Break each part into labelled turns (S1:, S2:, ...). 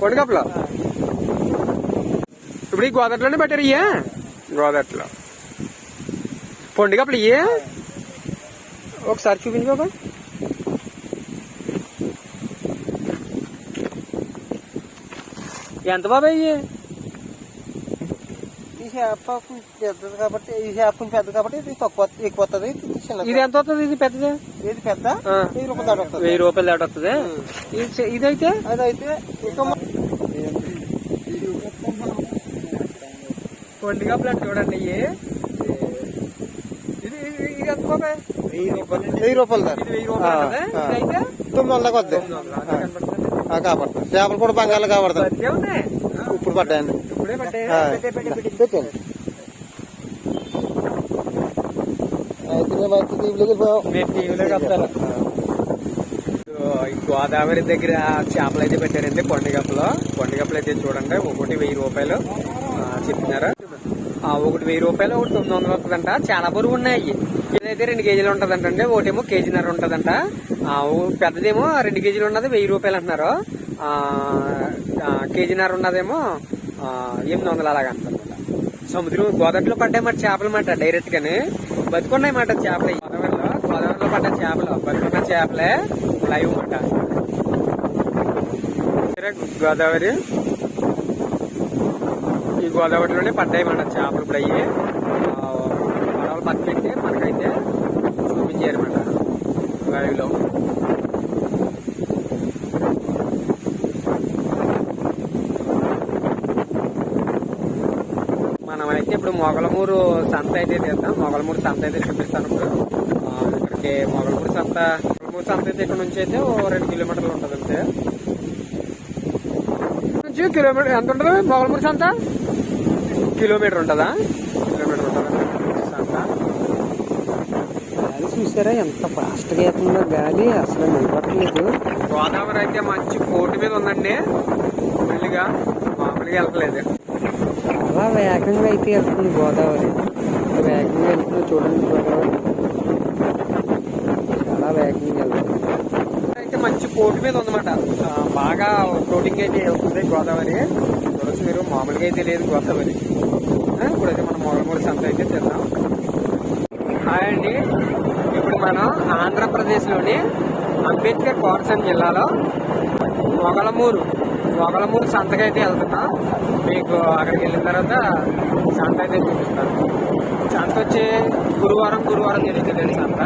S1: పొండి కప్పలు ఇప్పుడు ఈ గోదట్లోనే పెట్టారు ఇయ్యే గోదట్లో పొండి కప్పలు ఇయ్యే ఒకసారి చూపించు బాబా ఎంత బాబాయ్ ఇయ్యి
S2: ఈ చేప పెద్దది కాబట్టి ఈ చేప పెద్దది కాబట్టి ఇది తక్కువ ఎక్కువ వస్తుంది ఇది చిన్నది.
S1: ఇది ఎంత వస్తుంది ఇది పెద్దది?
S2: ఇది పెద్ద
S1: ఆ.
S2: వెయ్యి రూపాయలు దాటి వస్తుంది
S1: వెయ్యి రూపాయలు దాటి వస్తుంది ఇదైతే?
S2: అదైతే ఇంకా
S1: కప్పలు అంటే చూడండి ఇది ఇది- ఎంత
S2: వెయ్యి రూపాయలు వెయ్యి రూపాయలు దాటి
S1: వెయ్యి. ఇదైతే?
S2: తొమ్మిది వందలకు
S1: కనపడుతుంది.
S2: కాపాడుతుంది చేపలు కూడా బంగాళ కాపాడుతుంది
S1: పత్తే ఉన్నాయి.
S2: ఇప్పుడు పడ్డాయండి. పెట్టండి
S1: గోదావరి దగ్గర చేపలు అయితే పెట్టారండి పండుగప్పలో పండుగప్పలు అయితే చూడండి ఒకటి వెయ్యి రూపాయలు. చెప్తున్నారు ఆ, ఒకటి వెయ్యి రూపాయలు ఒకటి తొమ్మిది వందలు వస్తుందంట. చాలా బరువు ఉన్నాయి. ఇదైతే రెండు కేజీలు ఉంటదంటండి. ఒకటేమో కేజీన్నర ఉంటదంట. పెద్దదేమో రెండు కేజీలు ఉన్నది వెయ్యి రూపాయలు అంటున్నారు. కేజీన్నర ఉన్నదేమో ఎనిమిది వందలు అలాగ అంటారు. సముద్రం గోదావరిలో పడ్డాయి మాట చేపలు మాట డైరెక్ట్ గానే బతుకున్నాయి మాట చేపలు. గోదావరిలో గోదావరిలో పడ్డ చేపలు బతుకున్న చేపలే లైవ్ మాట. గోదావరి. ఈ గోదావరిలోనే పడ్డాయి మాట చేపలు ఇప్పుడు అయ్యి. ఆ, పడవలు పక్కపెట్టి మనకైతే చూపించారు మాట. లైవ్లో మనం అయితే ఇప్పుడు మొగలమూరు సంత అయితే తీద్దాం. మొగలమూరు సంత అయితే చూపిస్తాను ఇప్పుడు ఇక్కడికి మొగలమూరు సంత మొగలమూరు సంత అయితే ఇక్కడ నుంచి అయితే ఓ రెండు కిలోమీటర్లు ఉంటుంది అంతే. నుంచి కిలోమీటర్ ఎంత ఉంటుంది? మొగలమూరు సంత? కిలోమీటర్ ఉంటుందా? కిలోమీటర్ ఉంటుందా? సంత.
S2: గాలి చూసారా? ఎంత ఫాస్ట్గా అవుతుందో గాలి అసలు నిలబట్టలేదు
S1: గోదావరి అయితే మంచి కోటి మీద ఉందండి. మెల్లిగా మామూలుగా వెళ్ళట్లేదు.
S2: చాలా వేగంగా అయితే వెళ్తుంది గోదావరి. వేగంగా వెళ్తుంది చూడండి గోదావరి. చాలా వేగంగా వెళ్తుంది.
S1: అయితే మంచి కోటి మీద ఉందన్నమాట. బాగా ఫ్లోటింగ్ అయితే అవుతుంది గోదావరి. చూడొచ్చు మీరు మామూలుగా అయితే లేదు గోదావరి. ఇప్పుడైతే మనం మొగలమూడి సంత అయితే తిన్నాం హాయ్ అండి. ఇప్పుడు మనం ఆంధ్రప్రదేశ్లోని అంబేద్కర్ కోరసన్ జిల్లాలో మొగలమూరు మొగలమూరు సంతకైతే వెళ్తున్నాం. మీకు అక్కడికి వెళ్ళిన తర్వాత సంత అయితే చూపిస్తాను. సంత వచ్చి గురువారం గురువారం జరుగుతుందండి సంత.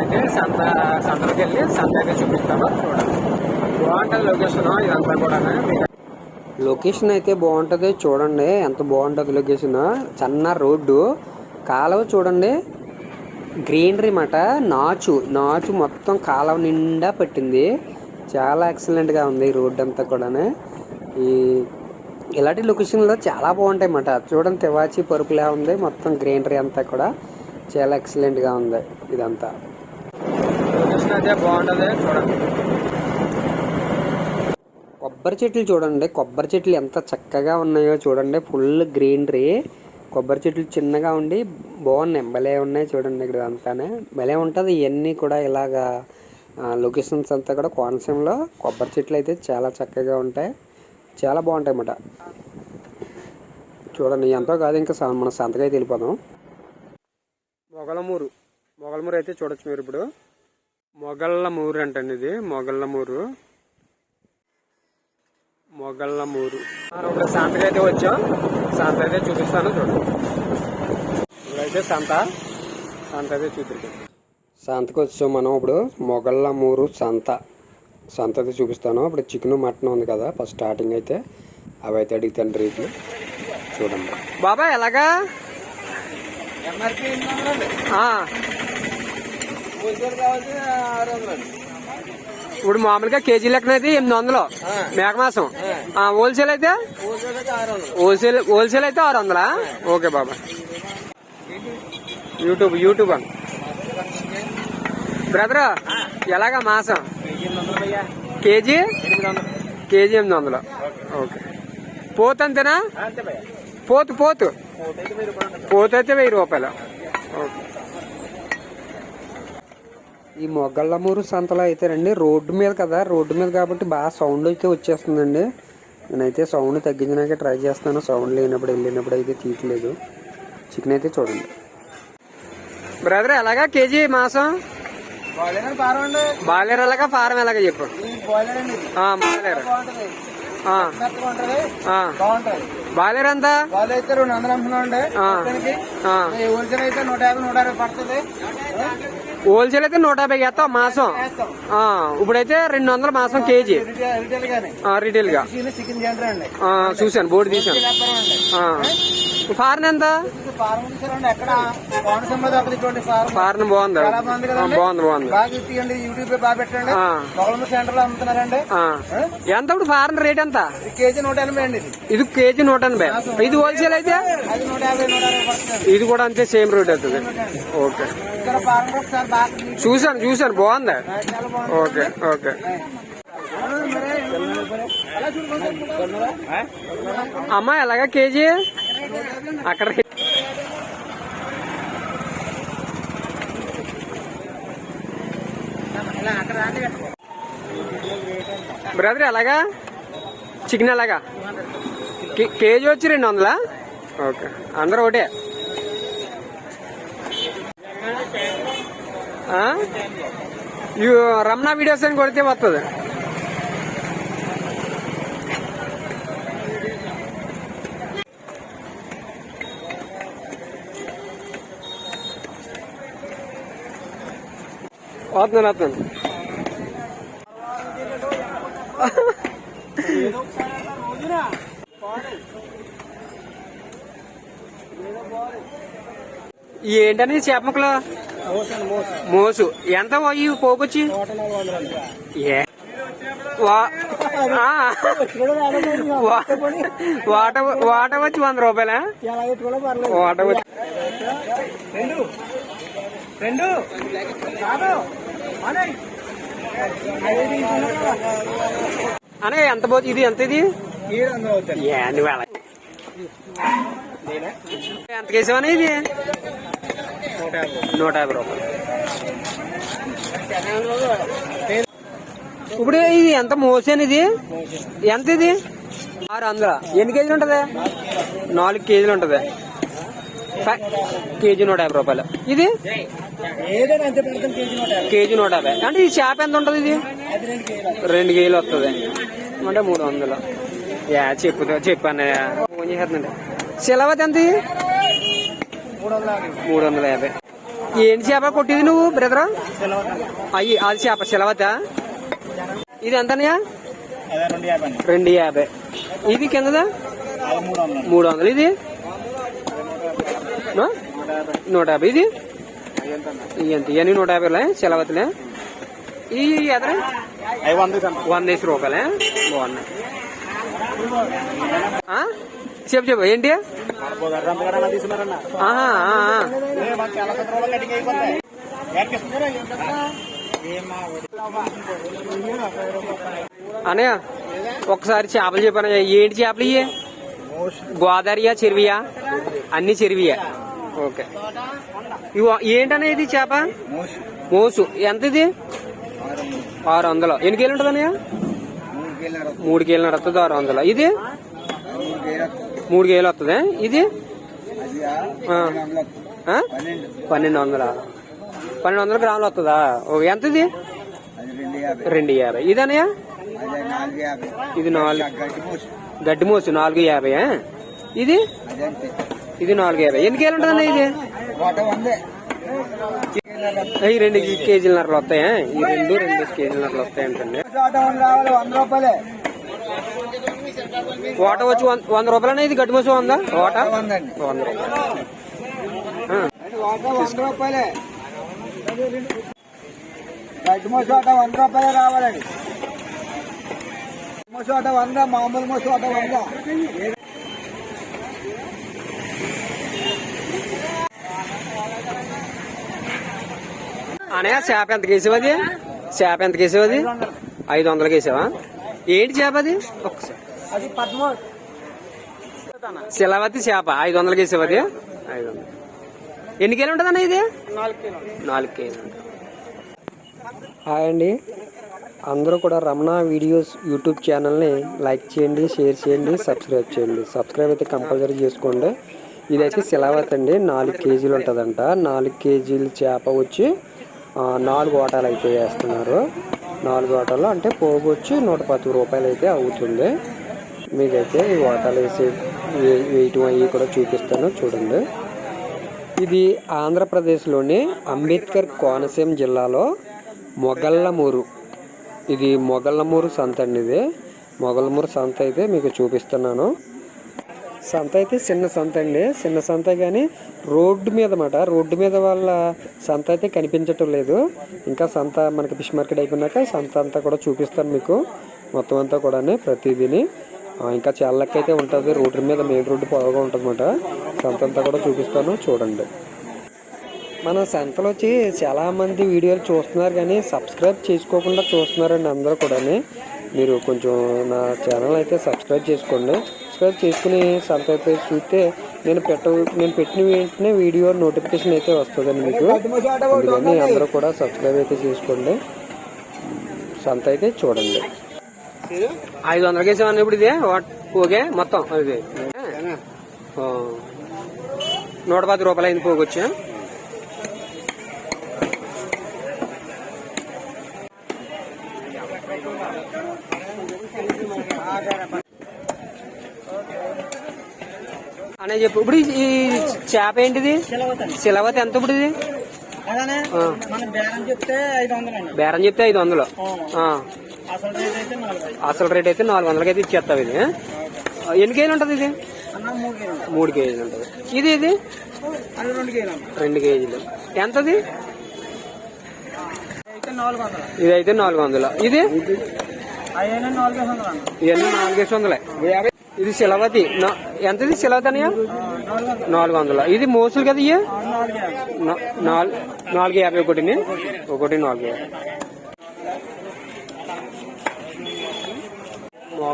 S1: అయితే సంత సంతలోకి వెళ్ళి సంత అయితే చూపిస్తాను. చూడండి. బాగుంటుంది లొకేషన్. ఇదంతా కూడా
S2: లొకేషన్ అయితే బాగుంటుంది. చూడండి ఎంత బాగుంటుంది లొకేషన్. చిన్న రోడ్డు. కాలువ చూడండి. గ్రీనరీ మాట. నాచు. నాచు మొత్తం కాలువ నిండా పట్టింది. చాలా ఎక్సలెంట్గా ఉంది ఈ రోడ్డు అంతా కూడా ఈ ఇలాంటి లొకేషన్లో చాలా బాగుంటాయి అన్నమాట చూడండి తివాచి పరుపులా ఉంది. మొత్తం గ్రీనరీ అంతా కూడా చాలా ఎక్సలెంట్గా ఉంది ఇదంతా.
S1: లొకేషన్ అయితే బాగుంటుంది. చూడండి.
S2: కొబ్బరి చెట్లు చూడండి. కొబ్బరి చెట్లు ఎంత చక్కగా ఉన్నాయో చూడండి. ఫుల్ గ్రీనరీ కొబ్బరి చెట్లు చిన్నగా ఉండి బాగున్నాయి. భలే ఉన్నాయి చూడండి ఇక్కడ అంతానే. భలే ఉంటుంది. ఇవన్నీ కూడా ఇలాగా లొకేషన్స్ అంతా కూడా కోనసీమలో కొబ్బరి చెట్లు అయితే చాలా చక్కగా ఉంటాయి. చాలా బాగుంటాయి అన్నమాట చూడండి ఎంతో కాదు ఇంకా స- మన సంతగా అయితే వెళ్ళిపోదాం.
S1: మొగలమూరు. మొగలమూరు అయితే చూడొచ్చు మీరు ఇప్పుడు. మొగళ్ళమూరు అంటండి ఇది. మొగళ్ళమూరు. మొగళ్ళమూరు. ఇప్పుడు సంతకి అయితే వచ్చాం. సంత అయితే చూపిస్తాను చూడండి. ఇప్పుడైతే సంత సంత అయితే చూపిస్తాను
S2: సంతకు వచ్చాం మనం ఇప్పుడు. మొగళ్ళమూరు సంత. సంత అయితే చూపిస్తాను. ఇప్పుడు చికెన్ మటన్ ఉంది కదా ఫస్ట్ స్టార్టింగ్ అయితే. అవి అయితే అడుగుతాను రేట్లు. చూడండి.
S1: బాబా ఎలాగా? ఆ. ఇప్పుడు మామూలుగా కేజీ లెక్కన అయితే ఎనిమిది వందలు. మేక మాసం. ఆ, హోల్సేల్ అయితే? హోల్సేల్ హోల్సేల్ అయితే ఆరు వందలా? ఓకే బాబా. యూట్యూబ్ యూట్యూబ్ అని బ్రదర్ ఎలాగా మాసం? కేజీ? కేజీ ఎనిమిది వందలు. ఓకే. పోతు అంతేనా పోతు పోతు. పోతు అయితే వెయ్యి రూపాయలు. ఓకే. ఈ మొగ్గళ్ళమూరు సంతలో అయితే రండి రోడ్డు మీద కదా రోడ్డు మీద కాబట్టి బాగా సౌండ్ అయితే వచ్చేస్తుందండి. నేనైతే సౌండ్ తగ్గించడానికి ట్రై చేస్తాను సౌండ్ లేనప్పుడు వెళ్ళినప్పుడు అయితే తీయట్లేదు. చికెన్ అయితే చూడండి. బ్రదర్ ఎలాగా కేజీ మాసం?
S3: బాయిలర్
S1: బాలేరు ఎలాగా ఫారం ఎలాగా చెప్పు?
S3: బాయిలర్
S1: బాలేరు బాలేరు. ఎంత
S3: అయితే రెండు వందలు అమ్ముతున్నాం అండి అయితే నూట యాభై నూట అరవై పడుతుంది.
S1: హోల్సేల్ అయితే నూట యాభై వేస్తాం మాసం. ఇప్పుడైతే రెండు వందల మాసం కేజీ. రిటైల్గా. చూశాను బోర్డు ఆ. ఫారెన్ ఎంత? ఫారెన్ బాగుంది.
S3: బాగుంది
S1: బాగుంది? ఎంత ఇప్పుడు ఫారెన్ రేట్ ఎంత?
S3: కేజీ నూట ఎనభై అండి ఇది.
S1: కేజీ నూట ఎనభై. ఇది హోల్సేల్ అయితే? ఇది కూడా అంతే సేమ్ రేట్ అవుతుంది. ఓకే. చూశాను చూశాను. బాగుంది? Okay okay. అమ్మా ఎలాగా కేజీ? అక్కడ బ్రదర్ ఎలాగా? చికెన్ ఎలాగా? కే- కేజీ వచ్చి రెండు వందలా? ఓకే అందరూ ఒకటే. ఆ? ఇవి రమణ వీడియోస్ అని కొడితే వస్తుంది వస్తుంది వస్తున్నాను ఏంటని చేప ముక్కలు? మోసు. ఎంత పోయి పోకొచ్చి వాట వాట వచ్చి వంద రూపాయలా? వాట వచ్చి.
S3: రెండు రెండు అనే
S1: అనగా ఎంత పోతుంది ఇది ఎంత ఇది? ఏ నువ్వు ఎలా ఎంత ఇది
S3: నూట యాభై
S1: రూపాయలు. ఇప్పుడు ఇది ఎంత మోసాను ఇది? ఎంత ఇది? ఆరు వందల? ఎన్ని కేజీలు ఉంటుంది? నాలుగు కేజీలు ఉంటుంది. కేజీ నూట యాభై రూపాయలు. ఇది?
S3: కేజీ నూట యాభై.
S1: అంటే ఈ చేప ఎంత ఉంటుంది ఇది?
S3: రెండు కేజీలు
S1: వస్తుంది. అంటే మూడు వందలు. యా చెప్పు చెప్పాను ఫోన్ చేసేస్తుందండి సిలవత్ ఎంత ఇది?
S3: మూడు వందల యాభై.
S1: ఏంటి చేప కొట్టింది నువ్వు బ్రదరా? అయ్యి అది చేప సిలవత ఇది ఎంతనయా
S3: రెండు యాభై.
S1: ఇది కిందదా?
S3: మూడు వందలు
S1: ఇది? నూట యాభై ఇది? ఎంత ఇవన్నీ నూట యాభైలే సెలవతులే ఈ ఎదరా?
S3: వంద
S1: వేసి రూపాయలే. బాగున్నాయి? చెప్పు చెప్పు. ఏంటి?
S3: తీసుకున్నారన్న
S1: ఆహా, ఒకసారి చేపలు చెప్పాను? ఏంటి చేపలు ఇవి గోదావరియా చెరువియా? అన్ని చెరువియా. ఓకే. ఏంటనే ఇది చేప? మోసు. ఎంత ఇది? ఆరు వందలు. ఎన్ని కేలు ఉంటుంది అన్నయ్య మూడు కేలు నడుస్తుంది ఆరు వందలు. ఇది? మూడు కేలు వస్తుంది ఇది? పన్నెండు వందల. పన్నెండు వందల? గ్రాములు వస్తుందా ఎంత ఇది రెండు యాభై. ఇది అన్నయ్య ఇది నాలుగు. గడ్డి మోసు. నాలుగు యాభై? ఇది? ఇది నాలుగు యాభై. ఎన్ని కేలు ఉంటుంది ఇది? ఈ రెండు కేజీలన్నరలు వస్తాయా? ఈ రెండు రెండు కేజీలన్నరలు వస్తాయి అంటండి
S3: రావాలి వంద రూపాయలే.
S1: ఓట వచ్చి వంద రూపాయలు ఇది గడ్డి మోసు వందా? ఓట వంద రూపాయలు.
S3: గడ్డి మోసు ఆట వంద రూపాయలే రావాలండి. మోసు ఆట వంద మామూలు మోసు ఆట వంద.
S1: అనయ్య చేప ఎంత కేసావు అది? చేప ఎంత కేసావు అది? ఐదు వందలు కేసావా ఏంటి చేప అది? ఒక్కసారి.
S3: అది పద్మ.
S1: శిలవతి చేప ఐదు వందలు కేసావు అది? ఐదు వందలు ఎన్ని కేలు ఉంటుంది అన్న ఇది?
S3: నాలుగు కిలో.
S1: హాయ్ అండి. అందరూ కూడా రమణ వీడియోస్ యూట్యూబ్ ఛానల్ని లైక్ చేయండి షేర్ చేయండి సబ్స్క్రైబ్ చేయండి. సబ్స్క్రైబ్ అయితే కంపల్సరీ చేసుకోండి. ఇదైతే సిలావత్ అండి. నాలుగు కేజీలు ఉంటుందంట. నాలుగు కేజీలు చేప వచ్చి నాలుగు ఓటాలు అయితే వేస్తున్నారు. నాలుగు ఓటాలు అంటే పోగు వచ్చి నూట పది రూపాయలు అయితే అవుతుంది. మీకైతే ఈ వాటాలు వేసి వేయటం అవి కూడా చూపిస్తాను చూడండి. ఇది ఆంధ్రప్రదేశ్లోని అంబేద్కర్ కోనసీమ జిల్లాలో మొగల్లమూరు ఇది మొగల్లమూరు సంత అండి ఇది. మొగల్లమూరు సంత అయితే మీకు చూపిస్తున్నాను. సంత అయితే చిన్న సంత అండి. చిన్న సంత కానీ రోడ్డు మీద మాట రోడ్డు మీద వాళ్ళ సంత అయితే కనిపించటం లేదు. ఇంకా సంత మనకి ఫిష్ మార్కెట్ అయిపోయినాక సంత అంతా కూడా చూపిస్తాను మీకు. మొత్తం అంతా కూడా ప్రతిదీని. ఇంకా చాలా అయితే ఉంటుంది. రోడ్డు మీద మెయిన్ రోడ్డు పొడవుగా ఉంటుంది అనమాట సంత అంతా కూడా చూపిస్తాను. చూడండి. మన సంతలో వచ్చి చాలామంది వీడియోలు చూస్తున్నారు కానీ సబ్స్క్రైబ్ చేసుకోకుండా చూస్తున్నారండి అందరూ కూడా మీరు కొంచెం నా ఛానల్ అయితే సబ్స్క్రైబ్ చేసుకోండి. సబ్స్క్రైబ్ చేసుకుని సంత అయితే చూస్తే నేను పెట్ట నేను పెట్టిన వెంటనే వీడియో నోటిఫికేషన్ అయితే వస్తుందండి మీకు. అందుకని అందరూ కూడా సబ్స్క్రైబ్ అయితే చేసుకోండి. సంత అయితే చూడండి.
S3: ఐదు వందలకి వేసామని ఇప్పుడు ఇది? పోగే మొత్తం. ఆ. నూట పది రూపాయలు అయింది పోగొచ్చు? అనే చెప్పు. ఇప్పుడు ఈ చేప ఏంటిది? సిలవత్ ఎంత ఇప్పుడు ఇది?
S2: బేరం చెప్తే ఐదు వందలండి.
S3: బేరం చెప్తే ఐదు వందలు.
S2: అసలు రేట్ అయితే
S3: నాలుగు వందలకి అయితే ఇచ్చేస్తావు ఇది. ఎన్ని కేజీలు ఉంటుంది ఇది? మూడు కేజీలు. ఉంటుంది. ఇది ఇది?
S2: రెండు కేజీలు
S3: ఎంతది? ఇది అయితే నాలుగు వందలు. ఇది? ఇవన్నీ నాలుగేసి వందలే ఇది శిలవతి. ఎంతది శిలవతి అన్నయ్య?
S2: నాలుగు వందలు.
S3: ఇది మోసులు కదా ఇయ్య?
S2: నాలుగు యాభై
S3: ఒకటిని? ఒకటి నాలుగు యాభై.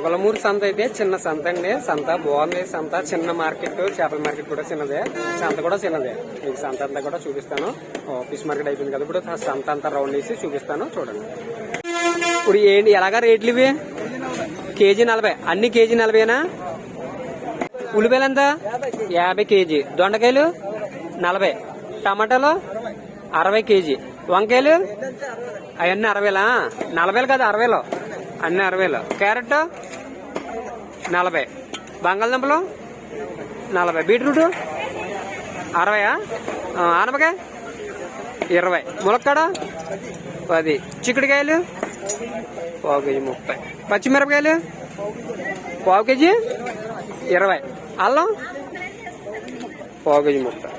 S3: మొగలమూరు సంత అయితే చిన్న సంత అండి. సంత బాగుంది. సంత చిన్న మార్కెట్ చేపల మార్కెట్ కూడా చిన్నదే. సంత కూడా చిన్నదే. మీకు సంత అంతా కూడా చూపిస్తాను. ఫిష్ మార్కెట్ అయిపోయింది కదా. ఇప్పుడు సంత అంతా రౌండ్ వేసి చూపిస్తాను. చూడండి. ఇప్పుడు ఏంటి? ఎలాగా రేట్లు ఇవి? కేజీ నలభై. అన్ని కేజీ నలభైనా? ఉల్లిపాయలు ఎంత? యాభై కేజీ. దొండకాయలు? నలభై. టమాటాలు? అరవై కేజీ. వంకాయలు? అవన్నీ అరవైలా? నలభైలు కదా అరవైలో. అన్ని అరవైలో. క్యారెట్? నలభై. బంగాళదుంపలు? నలభై. బీట్రూట్? అరవయా? ఆనపకాయ? ఇరవై. ములక్కాడ? పది. చిక్కుడుకాయలు? పావు కేజీ ముప్పై. పచ్చిమిరపకాయలు? పావు కేజీ ఇరవై. అల్లం? పావు కేజీ ముప్పై.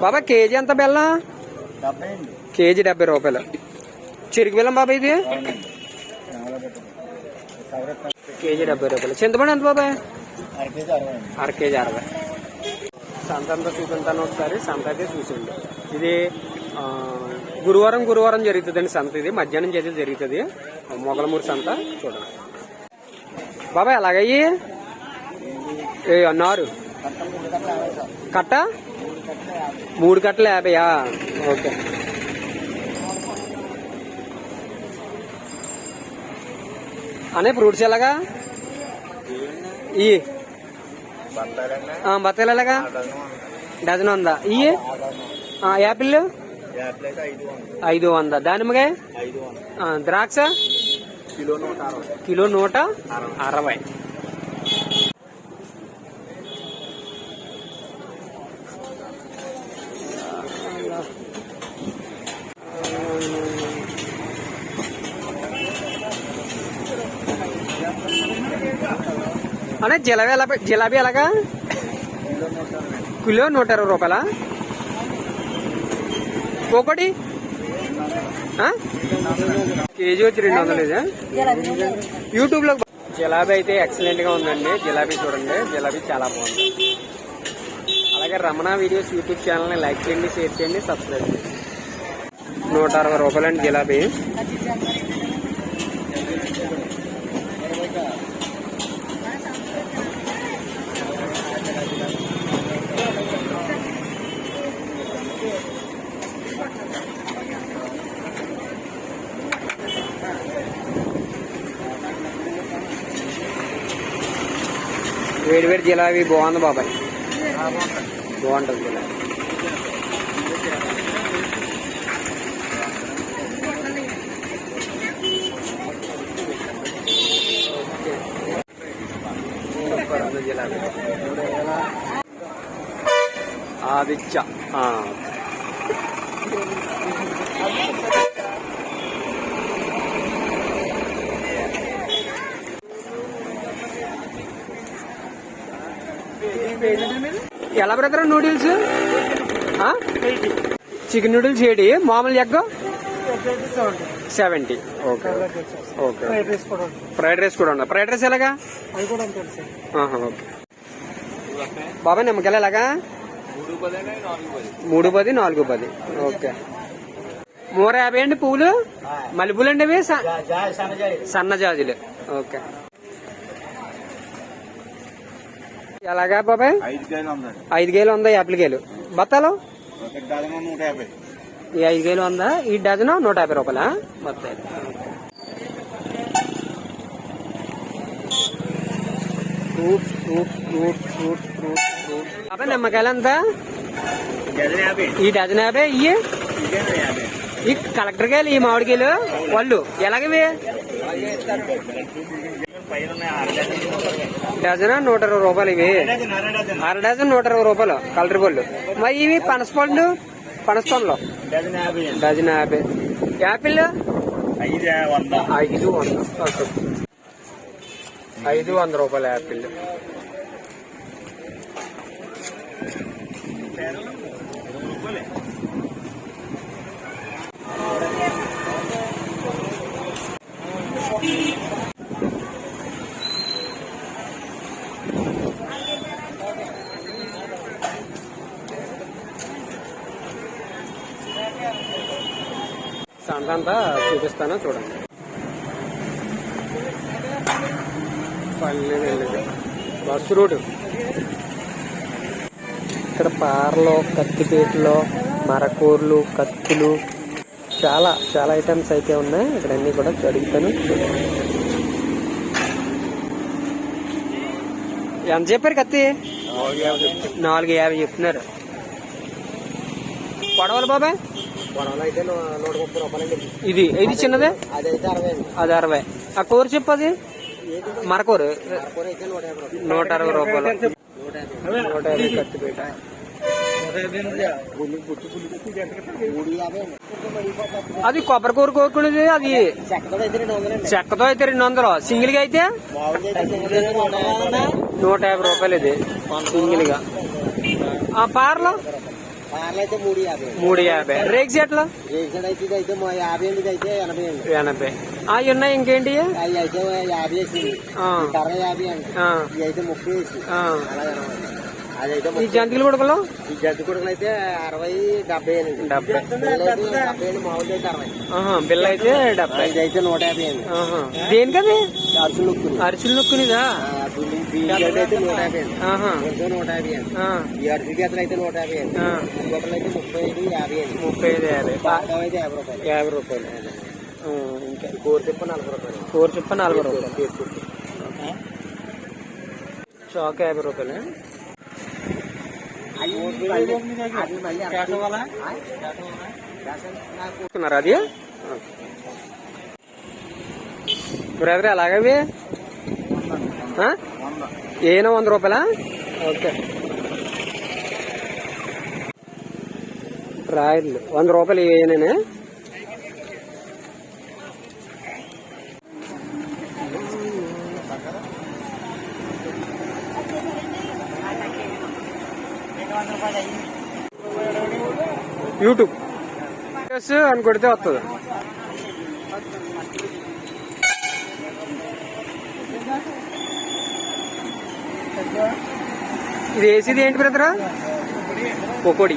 S3: బాబా కేజీ ఎంత బెల్లం? కేజీ డెబ్బై రూపాయలు. చిరుకు బెల్లం బాబా ఇది? కేజీ డెబ్బై రూపాయలు. చింతపండు ఎంత బాబాయ్?
S2: అర కేజీ అరవై.
S3: సంత అంతా చూపించాను ఒకసారి సంత అయితే చూసిండు ఇది గురువారం గురువారం జరుగుతుందండి సంత ఇది. మధ్యాహ్నం చేతి జరుగుతుంది. మొగలమూరు సంత చూడండి. బాబాయ్ అలాగయ్యి ఏ అన్నారు. కట్ట? మూడు కట్టలు యాభైయా? ఓకే. అనే ఫ్రూట్స్ ఎలాగా? ఈ. బత్తాయిలు ఎలాగా? డజన్ వంద. ఇవి యాపిల్?
S2: ఐదు
S3: వంద. దానిమ్మకాయ? ద్రాక్ష?
S2: కిలో నూట అరవై.
S3: అనే జిలాబీ ఎలా జిలాబీ ఎలాగా? కిలో నూట ఇరవై రూపాయలా? ఒకటి కేజీ వచ్చి రెండు వందలు ఇదే? యూట్యూబ్లో జిలాబీ అయితే ఎక్సలెంట్గా ఉందండి. జిలాబీ చూడండి. జిలాబీ చాలా బాగుంది. అలాగే రమణ వీడియోస్ యూట్యూబ్ ఛానల్ని లైక్ చేయండి షేర్ చేయండి సబ్స్క్రైబ్ చేయండి. నూట అరవై రూపాయలండి జిలాబీ.
S1: వేడి వేడి జిలాబీ బాగుంది బాబాయ్. బాగుంటుంది జిలాబీ. జిలాబీ. ఆదిత్య ఆ. ఎలా బ్రదర్ నూడిల్స్? చికెన్ నూడిల్స్ ఏడి మామూలు egg? Seventy. Okay. Okay. Fried rice కూడా ఉందా? ఫ్రైడ్ రైస్ ఎలాగా? ఓకే. బాబాయ్ నిమ్మకాయలు ఎలాగా?
S2: మూడు పది నాలుగు పది.
S1: ఓకే. మూర యాభై అండి పువ్వులు? మల్లెపూలు అండి అవి? స- సన్న జాజులు ఓకే. ఎలాగా బాబాయ్?
S2: ఐదు
S1: కేలు ఉందా యాపిల్ కేలు బత్తాలు? ఈ ఐదు కేలు ఉందా ఈ డజన్ నూట యాభై రూపాయలా? బత్తాయి. Fruits fruits fruits fruits fruits fruits. నిమ్మకాయలు ఎంత? ఈ డజన్ యాభై
S2: యాభై.
S1: ఈ కలెక్టర్ కాయలు ఈ మామిడికాయలు వాళ్ళు ఎలాగవి?
S2: డజన్
S1: నూట ఇరవై రూపాయలు ఇవి.
S2: అర డజన్
S1: నూట ఇరవై రూపాయలు కలర్ పళ్ళు మరి ఇవి పనస పళ్ళు పనస పండ్లు?
S2: డజన్ యాభై.
S1: యాపిల్?
S2: ఐదు వంద.
S1: ఐదు వంద రూపాయలు యాపిల్. అంతా చూపిస్తాను చూడండి. పల్లె వెళ్ళేది. బస్సు రోడ్డు ఇక్కడ పారలు కత్తిపీటలు మరకూర్లు కత్తులు చాలా చాలా ఐటమ్స్ అయితే ఉన్నాయి. ఇక్కడ అన్ని కూడా అడుగుతాను. ఎంత చెప్పారు కత్తి? నాలుగు యాభై చెప్తున్నారు. పొడవలు బాబాయ్? ఇది ఇది చిన్నదే? అది అరవై. ఆ కూర చెప్పు అది. మరకూరు.
S2: నూట
S1: అరవై రూపాయలు.
S2: నూట యాభై
S1: కత్తిపీట అది కొబ్బరి కూర కోరుకునేది అది.
S2: చెక్కతో అయితే రెండు
S1: వందలు. సింగిల్గా అయితే
S2: నూట యాభై
S1: రూపాయలు ఇది. సింగిల్గా ఆ పార్లు?
S2: మూడు యాభై.
S1: మూడు యాభై. రేక్ సెట్లు
S2: రేషన్ అయితే ఇది అయితే మా యాభై అండి ఇది అయితే ఎనభై
S1: ఆ ఉన్నాయి ఇంకేంటి?
S2: అవి అయితే యాభై వేసింది
S1: ఆ,
S2: ఈ.
S1: జంతికలు కొడుకులు?
S2: ఈ జంతు కొడుకులు అయితే అరవై డెబ్బై
S1: డెబ్బై.
S2: మామూలు అయితే అరవై.
S1: బిల్ల అయితే డెబ్బై.
S2: అయితే నూట యాభై.
S1: దేనికది?
S2: అరుసులు నొక్కులు.
S1: అరిసెలు నొక్కునిదా?
S2: అయితే నూట యాభై అండి.
S1: ఆహా,
S2: కొంచెం నూట యాభై అండి.
S1: ఆ,
S2: ఈ అరసి గీతలు అయితే నూట యాభై అండి.
S1: ఆ.
S2: ఇంకొకరు అయితే ముప్పై ఐదు యాభై అండి.
S1: ముప్పై ఐదు యాభై. బా-
S2: పాకం అయితే యాభై రూపాయలు.
S1: యాభై రూపాయలు. ఆ, ఇంకా.
S2: కూర చెప్ప నలభై రూపాయలు.
S1: కూర చుప్ప నలభై రూపాయలు. చాక్ యాభై రూపాయలు
S2: అది మళ్ళీ
S1: తీసుకున్నారా అది? బ్రదర్ ఎలాగవి? ఆ? ఏనా వంద రూపాయలా ఓకే రాయలు వంద రూపాయలు ఏనేనే యూట్యూబ్ అని కొడితే వస్తుంది ఇది వేసేది ఏంటి బ్రదరా పొకోడి.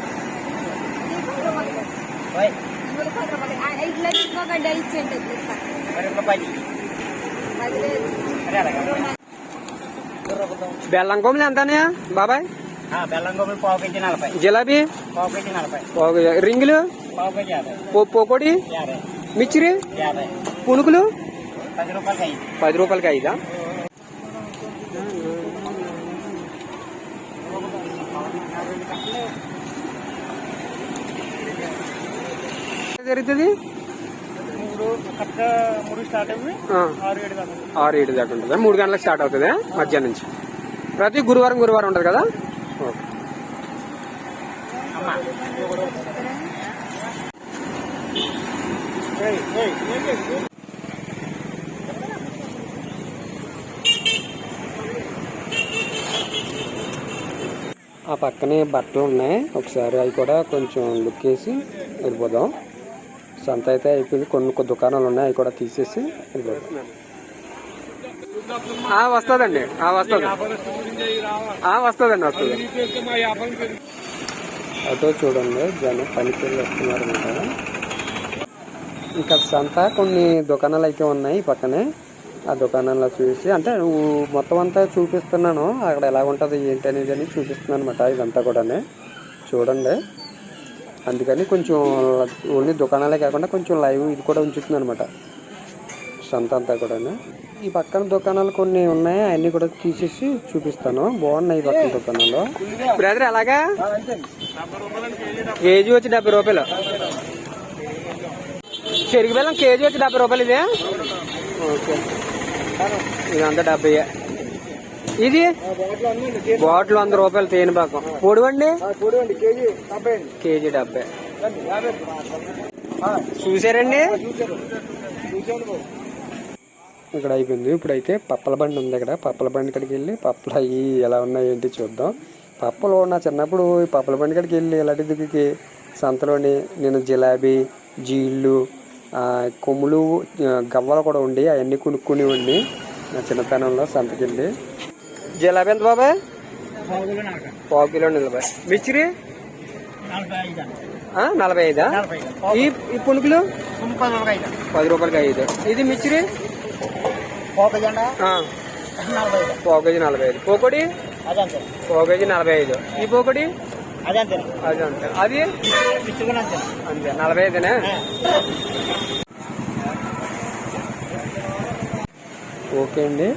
S1: బెల్లం కొమ్మలు ఎంత బాబాయ్?
S2: బెల్లం గోపులు పావు కేజీ నలభై.
S1: జిలాబీ?
S2: పావు కేజీ నలభై.
S1: ఒక రింగులు?
S2: పావు కేజీ యాభై.
S1: పొకోడి?
S2: యాభై.
S1: మిచ్చిరి?
S2: యాభై.
S1: పునుకులు?
S2: పది రూపాయలకి ఐదు.
S1: పది రూపాయలకి ఐదా?
S3: జరుగుతుంది
S2: ఆరు ఏడు దాకా
S3: ఉంటుంది. మూడు గంటలకు స్టార్ట్ అవుతుంది మధ్యాహ్నం నుంచి? ప్రతి గురువారం గురువారం ఉంటుంది కదా.
S1: ఆ పక్కనే బట్టలు ఉన్నాయి. ఒకసారి అవి కూడా కొంచెం లుక్ వేసి వెళ్ళిపోదాం. సంత అయితే అయిపోయింది. కొన్ని కొన్ని దుకాణాలు ఉన్నాయి అవి కూడా తీసేసి
S3: వస్తుందండి. వస్తుంది. వస్తుందండి వస్తుంది.
S1: అటో చూడండి జనం పనికి వస్తున్నారు ఇంకా సంత కొన్ని దుకాణాలు అయితే ఉన్నాయి పక్కనే. ఆ దుకాణాల్లో చూసి అంటే నువ్వు మొత్తం అంతా చూపిస్తున్నాను. అక్కడ ఎలా ఉంటుంది ఏంటి అనేది అని చూపిస్తున్నాను అనమాట ఇదంతా కూడా చూడండి. అందుకని కొంచెం ఓన్లీ దుకాణాలే కాకుండా కొంచెం లైవ్ ఇది కూడా ఉంచుతుంది అనమాట సంత అంతా కూడా ఈ పక్కన దుకాణాలు కొన్ని ఉన్నాయి అన్నీ కూడా తీసేసి చూపిస్తాను. బాగున్నాయి ఈ పక్కన దుకాణాలు.
S3: బ్రదర్ అలాగా కేజీ వచ్చి డెబ్బై రూపాయలు. చెరుకు బెల్లం కేజీ వచ్చి డెబ్బై రూపాయలు ఇదే? ఓకే. ఇదంతా డెబ్బై ఇది? బాటిల్ వంద రూపాయలు తేనె పాకం. పొడివండి?
S2: కేజీ డెబ్బై.
S3: చూసారండి?
S1: ఇక్కడ అయిపోయింది. ఇప్పుడైతే పప్పల బండి ఉంది ఇక్కడ. పప్పల బండి కాడికి వెళ్ళి పప్పలు అవి ఎలా ఉన్నాయి ఏంటి చూద్దాం. పప్పలు నా చిన్నప్పుడు ఈ పప్పల బండి కాడికి వెళ్ళి ఇలాంటి దిగుకి సంతలోని నేను జిలాబీ జీళ్ళు కొమ్ములు గవ్వలు కూడా ఉండి అవన్నీ కొనుక్కునేవాడిని నా చిన్నతనంలో సంతకెళ్ళి.
S3: జిలాబీ ఎంత బాబాయ్
S2: నాక
S3: పావు కిలో
S2: నలభై
S3: ఆ, నలభై ఐదా? ఈ ఈ పునుకులు పది రూపాయలకి ఐదు. ఇది
S2: ఐదు
S3: పావు కేజీ నలభై ఐదు. పోకొడి? పావు కేజీ నలభై ఐదు. ఈ పోకొడి? అది అంతే అది?
S2: అంతే.
S3: నలభై ఐదునే?
S1: ఓకే అండి.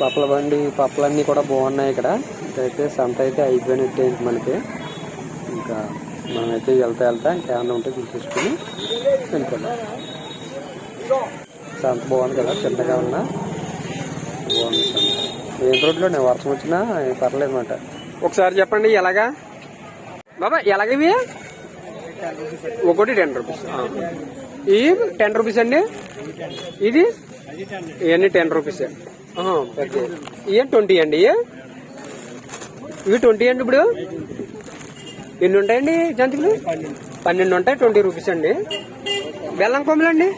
S1: పప్పల బండి పప్పలన్నీ కూడా బాగున్నాయి ఇక్కడ. అయితే సంత అయితే అయిపోయినట్టే మనకి. ఇంకా మనమైతే వెళ్తా వెళ్తా ఇంకేమన్నా ఉంటే తీసేసుకుని వెళ్ళిపోదాం. సంత బాగుంది కదా చిన్నగా ఉన్నా. బాగుంది సంత. ఏం రోడ్లోనే? వర్షం వచ్చినా పర్లేదు అనమాట
S3: ఒకసారి చెప్పండి ఎలాగా? బాబా ఎలాగవి ఒకటి టెన్ రూపీస్. ఈ టెన్ రూపీస్ అండి? ఇది? ఇవన్నీ టెన్ రూపీస్. ఇవి ట్వంటీ అండి? ఇవి ట్వంటీ అండి ఇప్పుడు? ఎన్ని ఉంటాయండి జంతికలు? పన్నెండు ఉంటాయి ట్వంటీ రూపీస్ అండి. బెల్లం కొమ్మలు అండి?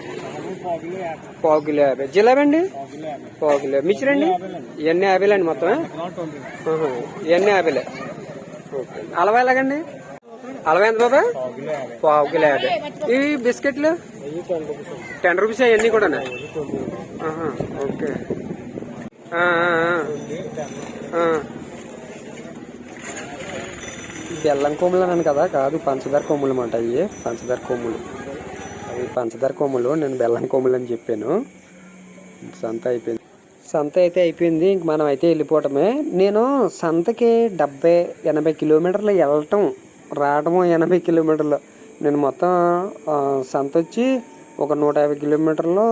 S3: పావు కిలో యాభై. జిలేబీ అండి? పావు కిలో అండి? ఇవన్నీ యాభైలు అండి మొత్తం. ఇవన్నీ యాభైలే. ఓకే. అలవా ఎలాగండి? అలవా ఎంత బాబా? పావు కిలో యాభై. ఇవి బిస్కెట్లు? టెన్ రూపీస్ అవన్నీ కూడా ఓకే.
S1: బెల్లం కొమ్ములు అన్నాను కదా కాదు పంచదార కొమ్ములు అన్నమాట అవి పంచదార కొమ్ములు. అవి పంచదార కొమ్ములు నేను బెల్లం కొమ్ములు అని చెప్పాను. సంత అయిపోయింది. సంత అయితే అయిపోయింది ఇంక మనం అయితే వెళ్ళిపోవటమే. నేను సంతకి డెబ్బై ఎనభై కిలోమీటర్లు వెళ్ళటం రావటము ఎనభై కిలోమీటర్లు. నేను మొత్తం సంత వచ్చి ఒక నూట యాభై కిలోమీటర్లు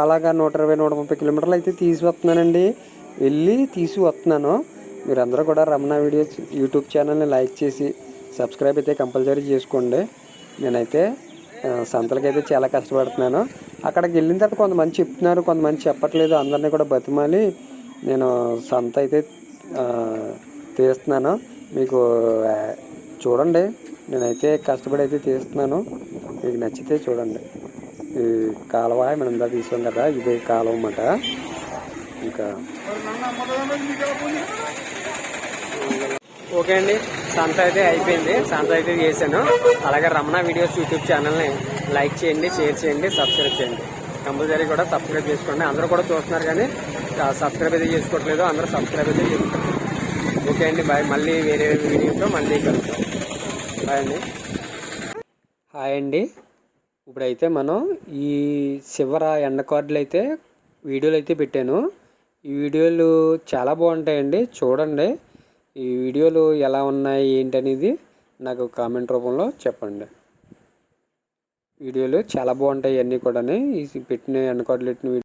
S1: అలాగా నూట ఇరవై నూట ముప్పై కిలోమీటర్లు అయితే తీసి వస్తున్నానండి వెళ్ళి తీసి వస్తున్నాను మీరందరూ కూడా రమణ వీడియోస్ యూట్యూబ్ ఛానల్ని లైక్ చేసి సబ్స్క్రైబ్ అయితే కంపల్సరీ చేసుకోండి. నేనైతే సంతలకైతే చాలా కష్టపడుతున్నాను. అక్కడికి వెళ్ళిన తర్వాత కొంతమంది చెప్తున్నారు కొంతమంది చెప్పట్లేదు. అందరినీ కూడా బతిమాలి. నేను సంత అయితే తీస్తున్నాను. మీకు చూడండి. నేనైతే కష్టపడి అయితే తీస్తున్నాను. మీకు నచ్చితే చూడండి. కాలువ మనం ఇందా తీసాం కదా ఇదే కాలువ అన్నమాట. ఇంకా
S3: ఓకే అండి సంత అయితే అయిపోయింది. సంత అయితే చేశాను. అలాగే రమణ వీడియోస్ యూట్యూబ్ ఛానల్ని లైక్ చేయండి షేర్ చేయండి సబ్స్క్రైబ్ చేయండి. కంపల్సరీ కూడా సబ్స్క్రైబ్ చేసుకోండి. అందరూ కూడా చూస్తున్నారు కానీ సబ్స్క్రైబ్ అయితే చేసుకోవట్లేదు. అందరూ సబ్స్క్రైబ్ అయితే చేసుకోండి. ఓకే అండి బాయ్. మళ్ళీ వేరే వీడియోతో మళ్ళీ కలుద్దాం. బాయ్ అండి.
S1: హాయ్ అండి. ఇప్పుడైతే మనం ఈ చివర ఎండ కార్డులు అయితే వీడియోలు అయితే పెట్టాను. ఈ వీడియోలు చాలా బాగుంటాయండి. చూడండి. ఈ వీడియోలు ఎలా ఉన్నాయి ఏంటి అనేది నాకు కామెంట్ రూపంలో చెప్పండి. వీడియోలు చాలా బాగుంటాయి అన్నీ కూడా ఈ పెట్టిన ఎండ కొడలు